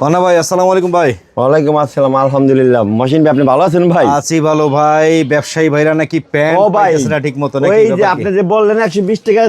পানা ভাই আসসালামু আলাইকুম ভাই। ওয়ালাইকুম আসসালাম আলহামদুলিল্লাহ। মহসিন ভাই আপনি ভালো আছেন ভাই? আছি ভালো ভাই ব্যবসায়ী ভাইরা নাকি প্যান্ট ও ভাই না ঠিক মতো নাকি? ওই যে আপনি যে বললেন একশো বিশ টাকা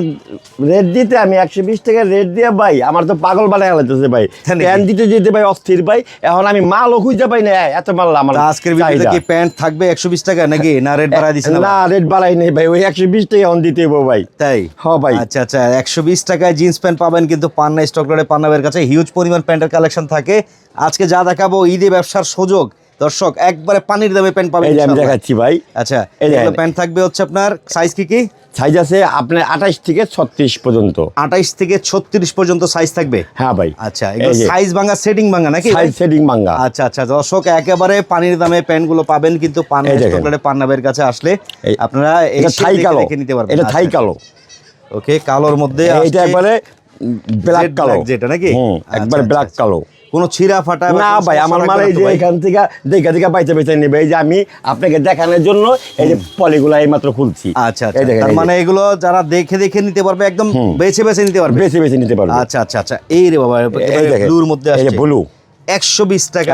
রেট দিতে আমি একশো বিশ টাকা রেট দিয়ে ভাই আমার তো পাগল বানায় ভাই। তাই নাকি? প্যান দিতে দিতে ভাই অস্থির ভাই এখন আমি মালও খুঁজে পাই না এত মাল আমার আজকের ভিডিওতে কি প্যান্ট থাকবে একশো বিশ টাকা নাকি? না রেট বাড়ায় দিচ্ছে না রেট বাড়াই নেই ভাই ওই একশো বিশ টাকা এখন দিতে হইবো ভাই। তাই? হ্যাঁ ভাই। আচ্ছা আচ্ছা একশো বিশ টাকায় জিন্স প্যান্ট পাবেন কিন্তু পান্না স্টক রোডে পান্নাবের কাছে হিউজ পরিমাণ প্যান্টের কালেকশন থাকে। আজকে যা দেখাবো ঈদে ব্যবসার সুযোগ। দর্শক একবারে পানির দামে প্যান্ট পাবেন এই আমি দেখাচ্ছি ভাই। আচ্ছা এই এগুলো প্যান্ট থাকবে হচ্ছে আপনার সাইজ কি কি? সাইজ আছে আপনার আঠাশ থেকে ছত্রিশ পর্যন্ত। আঠাইশ থেকে ছত্রিশ পর্যন্ত সাইজ থাকবে? হ্যাঁ ভাই। আচ্ছা। সাইজ ভাঙা সেটিং ভাঙা নাকি সাইজ সেটিং মাঙ্গা আচ্ছা আচ্ছা দর্শক একেবারে পানির দামে প্যান্টগুলো পাবেন কিন্তু পান্নাবের কাছে আসলে আপনারা এটা থাই কালো। নিতে পারবেন। এটা থাই আচ্ছা। কালো। ওকে কালোর মধ্যে আসছে একবারে ব্ল্যাক কালো। যেটা নাকি? আচ্ছা, একবার আচ্ছা, ব্ল্যাক আচ্ছা। কালো। কোনো ছিঁড়া ফাটা না ভাই আমার মানে এই যে এখান থেকে দেখা দেখা পাইতে পাইতে নেবে। এই যে আমি আপনাকে দেখানোর জন্য এই যে পলিগুলো এই মাত্র খুলছি। আচ্ছা আচ্ছা। তার মানে এগুলো যারা দেখে দেখে নিতে পারবে একদম বেছে বেছে নিতে পারবে? বেছে বেছে নিতে পারবে। আচ্ছা আচ্ছা আচ্ছা। এই রে বাবা ব্লুর মধ্যে আসছে। ব্লু। একশো বিশ টাকা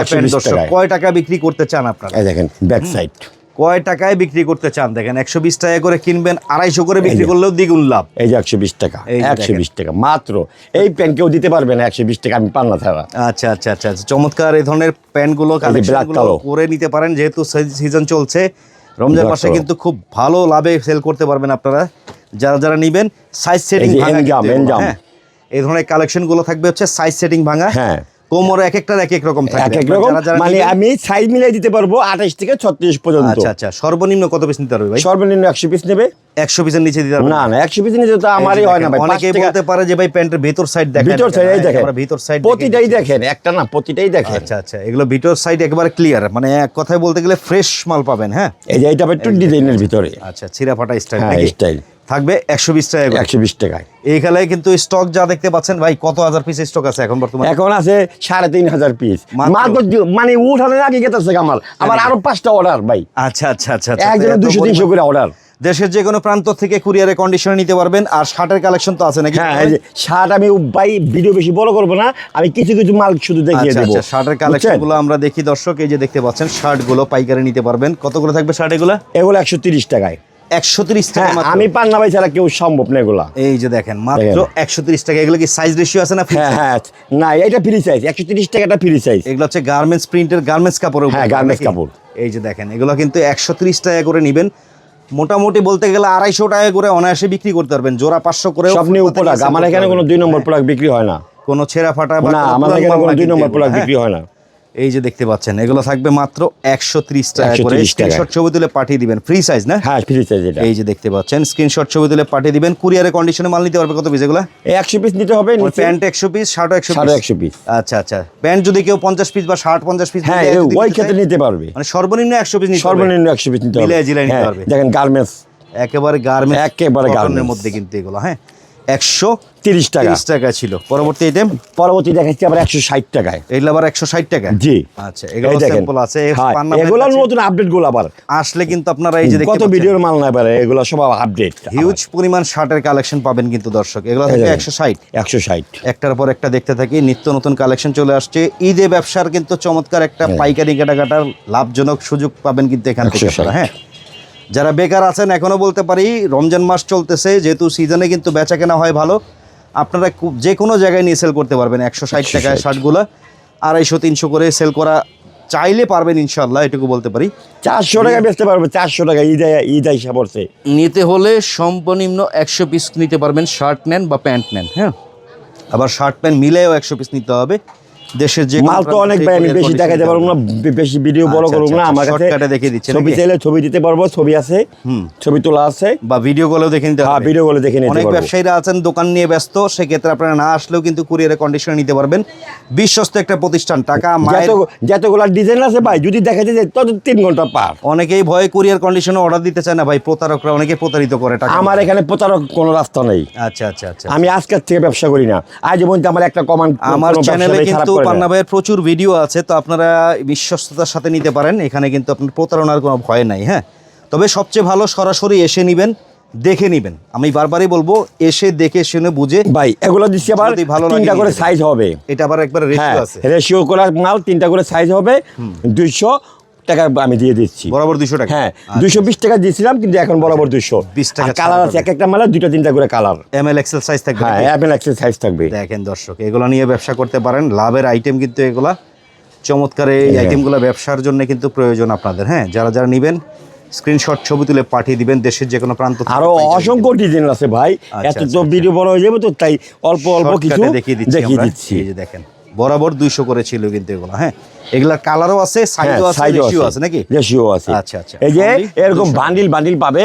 কয় টাকা বিক্রি করতে চান আপনারা? এই দেখেন ব্যাক সাইড। কয় টাকায় বিক্রি করতে চান? দেখেন একশো বিশ টাকা করে কিনবেন আড়াইশো করে বিক্রি করলেও দ্বিগুণ লাভ। এই যে একশো বিশ টাকা একশো বিশ টাকা মাত্র। এই প্যান কেউ দিতে পারবে না একশো বিশ টাকা আমি পান না ছাড়া। আচ্ছা আচ্ছা আচ্ছা আচ্ছা। চমৎকার এই ধরনের প্যান্টগুলো করে নিতে পারেন যেহেতু সিজন চলছে। রমজান মাসে কিন্তু খুব ভালো লাভে সেল করতে পারবেন আপনারা। যারা যারা নিবেন সাইজ সেটিং ভাঙা। এই ধরনের কালেকশনগুলো থাকবে হচ্ছে সাইজ সেটিং ভাঙা। হ্যাঁ। কোমরে এক একটার এক এক রকম থাকবে। এক এক রকম যারা যারা মানে আমি সাইজ মিলাই দিতে পারব আঠাশ থেকে ছত্রিশ পর্যন্ত। আচ্ছা আচ্ছা। সর্বনিম্ন কত পিস নিতে পারবে ভাই? সর্বনিম্ন একশো পিস নেবে। একশো পিসের নিচে দিতে পারবে? না না একশো পিস নিতে তো আমারই হয় না ভাই। অনেকেই বলতে পারে যে ভাই প্যান্টের ভেতর সাইড দেখেন। ভিতর সাইড এই দেখেন। আমরা ভিতর সাইড প্রতিটাই দেখেন একটা না প্রতিটাই দেখেন। আচ্ছা আচ্ছা। এগুলো ভিতর সাইড একেবারে ক্লিয়ার মানে এক কথায় বলতে গেলে ফ্রেশ মাল পাবেন হ্যাঁ? এই যে আবার একটু ডিজাইনের ভিতরে। আচ্ছা ছিঁড়া ফাটা স্টাইল হ্যাঁ স্টাইল থাকবে একশো বিশ টাকা একশো বিশ টাকায়। এই খেলায় কিন্তু স্টক যা দেখতে পাচ্ছেন ভাই কত হাজার পিস স্টক আছে এখন বর্তমানে? এখন আছে সাড়ে তিন হাজার পিস মানে উঠানোর আগে গেতেছে আমার আবার আরও পাঁচটা অর্ডার ভাই। আচ্ছা আচ্ছা আচ্ছা আচ্ছা। একজনের দুশো তিনশো করে অর্ডার দেশের যে কোনো প্রান্ত থেকে কুরিয়ারে কন্ডিশনে নিতে পারবেন আর শার্টের কালেকশন তো আছে নাকি? হ্যাঁ এই যে শার্ট আমি ভাই ভিডিও বেশি বড় করব না আমি কিছু কিছু মাল শুধু দেখিয়ে আচ্ছা দেবো। আচ্ছা শার্টের কালেকশনগুলো আমরা দেখি দর্শক এই যে দেখতে পাচ্ছেন শার্টগুলো পাইকারি নিতে পারবেন। কত করে থাকবে শার্ট এগুলো? এগুলো একশো তিরিশ টাকায়। একশো তিরিশ টাকা হ্যাঁ আমি পান্না ভাই ছাড়া কেউ সম্ভব না এগুলা। এই যে দেখেন মাত্র একশো তিরিশ টাকা এগুলো কি সাইজ রেশিও আছে না হ্যাঁ হ্যাঁ না এটা ফ্রি সাইজ একশো তিরিশ টাকাটা ফ্রি সাইজ এগুলো হচ্ছে গার্মেন্টস প্রিন্টের গার্মেন্টস কাপড়ের হ্যাঁ, নাকি? কাপড়। এই যে দেখেন এগুলো কিন্তু একশো ত্রিশ টাকা করে নেবেন। মোটামুটি বলতে গেলে আড়াইশো টাকা করে অনায়াসে বিক্রি করতে পারবেন। জোড়া পাঁচশো করে সব আমার এখানে কোনো দুই নম্বর প্রোডাক্ট বিক্রি হয় না। কোনো ছেঁড়া ফাটা বা না আমার এখানে কোনো দুই নম্বর প্রোডাক্ট হ্যাঁ? বিক্রি হয় না। এই যে দেখতে পাচ্ছেন এগুলো থাকবে মাত্র একশো ত্রিশ টাকা করে। স্ক্রিনশট ছবি তুলে পাঠিয়ে দিবেন। ফ্রি সাইজ না? হ্যাঁ ফ্রি সাইজ এটা। এই যে দেখতে পাচ্ছেন স্ক্রিনশট ছবি তুলে পাঠিয়ে দিবেন। কুরিয়ারে কন্ডিশনে মাল নিতে পারবে কত পিস এগুলো? একশো পিস নিতে হবে প্যান্ট একশো পিস শার্ট একশো একশো পিস আচ্ছা আচ্ছা। প্যান্ট যদি কেউ পঞ্চাশ পিস বা শার্ট পঞ্চাশ পিস হ্যাঁ ওই নিতে ক্ষেত্রে নিতে পারবে। মানে সর্বনিম্ন একশো পিস। সর্বনিম্ন একশো পিস নিতে হবে। হ্যাঁ, পারবে। দেখেন গার্মেন্টস একেবারে গার্মেন্টস একেবারে garments। মধ্যে কিন্তু এগুলো হ্যাঁ? একশো তিরিশ টাকা। তিরিশ টাকা ছিল। পরবর্তী আইটেম পরবর্তী দেখাচ্ছি আবার একশো ষাট টাকায়। এগুলো আবার একশো ষাট টাকা? জি। আচ্ছা এগুলো স্যাম্পল আছে। হ্যাঁ, নতুন আপডেটগুলো আবার। আসলে কিন্তু আপনারা এই যে কত ভিডিওর মাল না পারে এগুলো সব আপডেট হিউজ পরিমাণ শার্টের কালেকশন পাবেন কিন্তু দর্শক। এগুলো থেকে একশো ষাট। একশো ষাট। একটার পর একটা দেখতে থাকি নিত্য নতুন কালেকশন চলে আসছে। ঈদে ব্যবসার কিন্তু চমৎকার একটা হ্যাঁ। পাইকারি কেনাকাটার লাভজনক সুযোগ পাবেন কিন্তু এখান থেকে হ্যাঁ। যারা বেকার আছেন এখনও বলতে পারি রমজান মাস চলতেছে যেহেতু সিজনে কিন্তু বেচা কেনা হয় ভালো। আপনারা যে কোনো জায়গায় নিয়ে সেল করতে পারবেন একশো ষাট টাকায় শার্টগুলো আড়াইশো তিনশো করে সেল করা চাইলে পারবেন ইনশাল্লাহ এটুকু বলতে পারি। চারশো টাকা বেচতে পারবে চারশো টাকা ঈদ ঈদ হিসাব পড়ছে। নিতে হলে সর্বনিম্ন একশো পিস নিতে পারবেন শার্ট নেন বা প্যান্ট নেন হ্যাঁ। আবার শার্ট প্যান্ট মিলেও একশো পিস নিতে হবে। দেশের যে মাল তো অনেক ভাই আমি বেশি দেখাতে পারব না বেশি ভিডিও বড় আচ্ছা, করব না আচ্ছা, আমার কাছে দেখিয়ে ছবি চাইলে ছবি দিতে পারব ছবি আছে। ছবি তোলা আছে। বা ভিডিও কলেও দেখে নিতে হ্যাঁ ভিডিও গুলো দেখে নিতে অনেক ব্যবসায়ীরা আছেন দোকান নিয়ে ব্যস্ত সেক্ষেত্রে আপনারা না আসলেও কিন্তু কুরিয়ারের কন্ডিশনে নিতে পারবেন। বিশ্বস্ত একটা প্রতিষ্ঠান টাকা মায়ের যত ডিজাইন আছে ভাই যদি দেখাতে যায় তত তিন ঘণ্টা পার। অনেকেই ভয়ে কুরিয়ার কন্ডিশনে অর্ডার দিতে চায় না ভাই প্রতারকরা অনেকে প্রতারিত করে টাকা আমার এখানে প্রতারক কোনো রাস্তা নেই। আচ্ছা আচ্ছা আচ্ছা। আমি আজকের থেকে ব্যবসা করি না। আজ পর্যন্ত আমার একটা কমান্ড আমার চ্যানেলে কিন্তু পান্না ভাইয়ের প্রচুর ভিডিও আছে তো আপনারা বিশ্বস্ততার সাথে নিতে পারেন। এখানে কিন্তু আপনার প্রতারণার কোনো ভয় নাই হ্যাঁ? তবে সবচেয়ে ভালো সরাসরি এসে নেবেন দেখে নেবেন। আমি বারবারই বলব এসে দেখে শুনে বুঝে ভাই এগুলো দিচ্ছি আবার ভালো তিনটা করে সাইজ হবে। এটা আবার একবার হ্যাঁ রেশিও আছে। রেশিও করা মাল তিনটা করে সাইজ হবে দুইশো টাকা আমি দিয়ে দিচ্ছি। বরাবর দুশো টাকা? হ্যাঁ আচ্ছা। দুইশো বিশ টাকা দিয়েছিলাম কিন্তু এখন বরাবর দুইশো। 20 টাকা কালার আছে এক একটা মালে দুইটা তিনটা করে colour M L XL size থাকবে হ্যাঁ নাকি? অ্যাপেল এক্সেল সাইজ থাকবে। দেখেন দর্শক এগুলো নিয়ে ব্যবসা করতে পারেন। লাভের আইটেম কিন্তু এগুলা চমৎকার এই হ্যাঁ। আইটেমগুলো ব্যবসার জন্য কিন্তু প্রয়োজন আপনাদের হ্যাঁ? যারা যারা নেবেন স্ক্রিনশট ছবি তুলে পাঠিয়ে দিবেন দেশের যে কোনো প্রান্ত আরও অসংখ্য ডিজাইন আছে ভাই। আচ্ছা, এত আচ্ছা, তো ভিডিও বড় হয়ে যাবে তো তাই অল্প অল্প কিছু দেখিয়ে দিচ্ছি দেখিয়ে দিচ্ছি। এই যে দেখেন। বরাবর দুইশো করে ছিল কিন্তু এগুলো হ্যাঁ? এগুলার কালারও আছে সাইজও আছে সাইজও রেশিও আছে। নাকি? রেশিও আছে। আচ্ছা, আচ্ছা। এই যে এরকম বান্ডিল বান্ডিল পাবে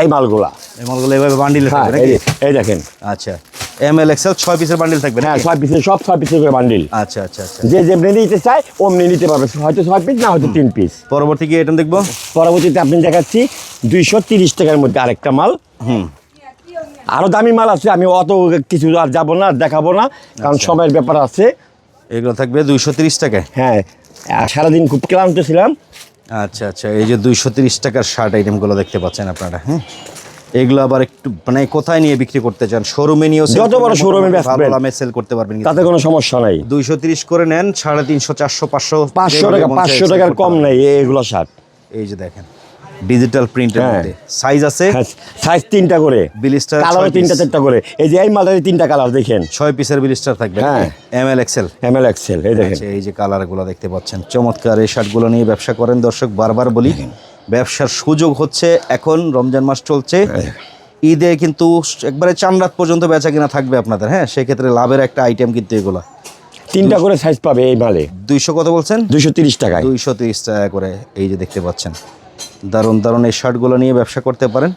এই মালগুলা। এই মালগুলো এভাবে বান্ডিলে হ্যাঁ থাকবে নাকি? এই দেখেন। আচ্ছা। এম এল এক্সেল ছয় পিসের বান্ডিল থাকবে হ্যাঁ ছয় পিসের সব ছয় পিসের করে বান্ডিল আচ্ছা আচ্ছা আচ্ছা। যে যেমনি নিতে চায় অমনি নিতে পারবে। হয়তো ছয় পিস না হয়তো তিন পিস পরবর্তী কি এটা দেখব? পরবর্তীতে আপনি দেখাচ্ছি দুইশো তিরিশ টাকার মধ্যে আরেকটা মাল। হুম। আরও দামি মাল আছে আমি অত কিছু আর যাব না দেখাবো না কারণ আচ্ছা। সময়ের ব্যাপার আছে। এগুলো থাকবে দুইশো তিরিশ টাকায়? হ্যাঁ সারাদিন খুব ক্লান্ত ছিলাম। আচ্ছা আচ্ছা এই যে দুইশো তিরিশ টাকার শার্ট আইটেমগুলো দেখতে পাচ্ছেন আপনারা হ্যাঁ? এগুলো আবার একটু মানে কোথায় নিয়ে বিক্রি করতে চান? শোরুমে নিয়েও যত বড় মোটামুটি ভালো দামে সেল করতে পারবেন তাতে কোনো সমস্যা নাই। দুইশো তিরিশ করে নেন সাড়ে তিনশো চারশো পাঁচশো পাঁচশো টাকা পাঁচশো টাকার কম। নাই এগুলো শার্ট। এই যে দেখেন ডিজিটাল প্রিন্টের হ্যাঁ। মধ্যে। সাইজ আছে হ্যাঁ সাইজ তিনটা করে। বিলিস্টার কালারও তিনটা চারটা করে। এই যে এই মালটার তিনটা কালার দেখেন। ছয় পিসের বিলিস্টার থাকবে। হ্যাঁ। M L XL M L XL এই দেখেন। আচ্ছা এই যে কালারগুলো দেখতে পাচ্ছেন চমৎকার। এই শার্টগুলো নিয়ে ব্যবসা করেন। দর্শক বারবার বলি ব্যবসার সুযোগ হচ্ছে এখন রমজান মাস চলছে। ঈদে কিন্তু একবারে চান রাত পর্যন্ত বেচা কিনা থাকবে আপনাদের হ্যাঁ? সেক্ষেত্রে লাভের একটা আইটেম কিন্তু এগুলো। তিনটা করে সাইজ পাবে এই মালে। দুইশো কত বলছেন? দুইশো তিরিশ টাকা দুইশো তিরিশ টাকা করে এই যে দেখতে পাচ্ছেন। দারুণ দারুণ এই শার্টগুলো নিয়ে ব্যবসা করতে পারেন।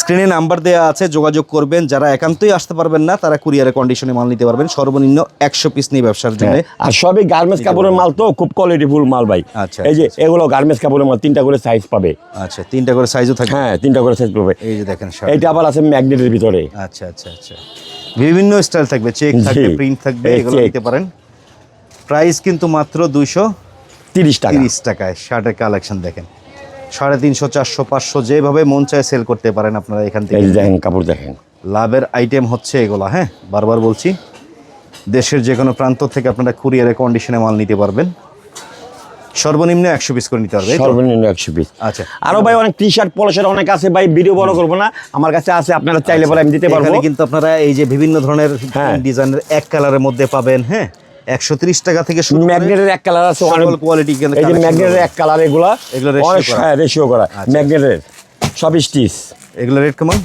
স্ক্রিনে নাম্বার দেওয়া আছে যোগাযোগ করবেন। যারা একান্তই আসতে পারবেন না তারা কুরিয়ারের কন্ডিশনে মাল নিতে পারবেন। সর্বনিম্ন একশো পিস নিয়ে ব্যবসার জন্য। হ্যাঁ, আর সবই গার্মেন্টস কাপড়ের মাল তো খুব কোয়ালিটি কোয়ালিটিফুল মাল ভাই। আচ্ছা, এই যে এগুলো গার্মেন্টস কাপড়ের মাল তিনটা করে সাইজ পাবে। আচ্ছা তিনটা করে সাইজও থাকে হ্যাঁ তিনটা করে সাইজ পাবে। এই যে দেখেন এইটা আবার আছে ম্যাগনেটের ভিতরে। আচ্ছা আচ্ছা আচ্ছা। বিভিন্ন স্টাইল থাকবে। চেক থাকবে প্রিন্ট থাকবে এগুলো। নিতে পারেন। প্রাইস কিন্তু মাত্র দুইশো তিরিশ টাকা। তিরিশ টাকায়। শার্টের কালেকশন দেখেন। সাড়ে তিনশো চারশো পাঁচশো যেভাবে মন চায় সেল করতে পারেন আপনারা এখান থেকে। দেখেন কাপড় দেখেন। লাভের আইটেম হচ্ছে এগুলা হ্যাঁ? বারবার বলছি দেশের যে কোনো প্রান্ত থেকে আপনারা কুরিয়ারের কন্ডিশনে মাল নিতে পারবেন। সর্বনিম্ন একশো পিস করে নিতে পারবে সর্বনিম্ন একশো পিস আচ্ছা। আরও ভাই অনেক টি শার্ট পলো শার্ট অনেক আছে ভাই ভিডিও বড় করব না। আমার কাছে আছে আপনারা চাইলে পরে আমি দিতে পারব। এখানে কিন্তু আপনারা এই যে বিভিন্ন ধরনের হ্যাঁ। ডিজাইনের এক কালারের মধ্যে পাবেন হ্যাঁ? একশো তিরিশ টাকা থেকে শুরু ম্যাগনেটের এক কালার আছে অনেক কোয়ালিটি এই যে ম্যাগনেটের এক কালার এগুলা এগুলো ratio করা। হ্যাঁ রেশিও করা। আচ্ছা। ম্যাগনেটের সব স্টিচ। এগুলো রেট কেমন?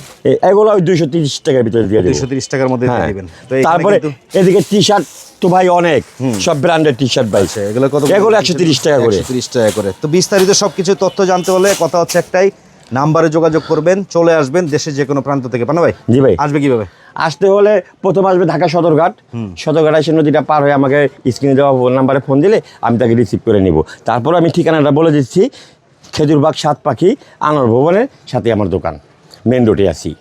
এগুলো ওই দুইশো তিরিশ টাকার ভিতরে দিয়ে দুইশো তিরিশ টাকার মধ্যে দিয়ে হ্যাঁ। দিবেন। তারপরে এদিকে টি শার্ট তো ভাই অনেক সব ব্র্যান্ডের টি শার্ট ভাই। আচ্ছা, এগুলো কত এগুলো একশো তিরিশ টাকা করে। তিরিশ টাকা করে। তো বিস্তারিত সব কিছু তথ্য জানতে হলে কথা হচ্ছে একটাই নাম্বারে যোগাযোগ করবেন চলে আসবেন দেশের যে কোনো প্রান্ত থেকে। পানা ভাই জি ভাই। আসবে কীভাবে? আসতে হলে প্রথম আসবে ঢাকা সদরঘাট। সদরঘাট এসে নদীটা পার হয়ে আমাকে স্ক্রিনে দেওয়া ফোন নাম্বারে ফোন দিলে আমি তাকে রিসিভ করে নিব। তারপর আমি ঠিকানাটা বলে দিচ্ছি খেজুরবাগ সাত পাখি আনার ভবনের সাথে আমার দোকান। মেন রোডে আছি।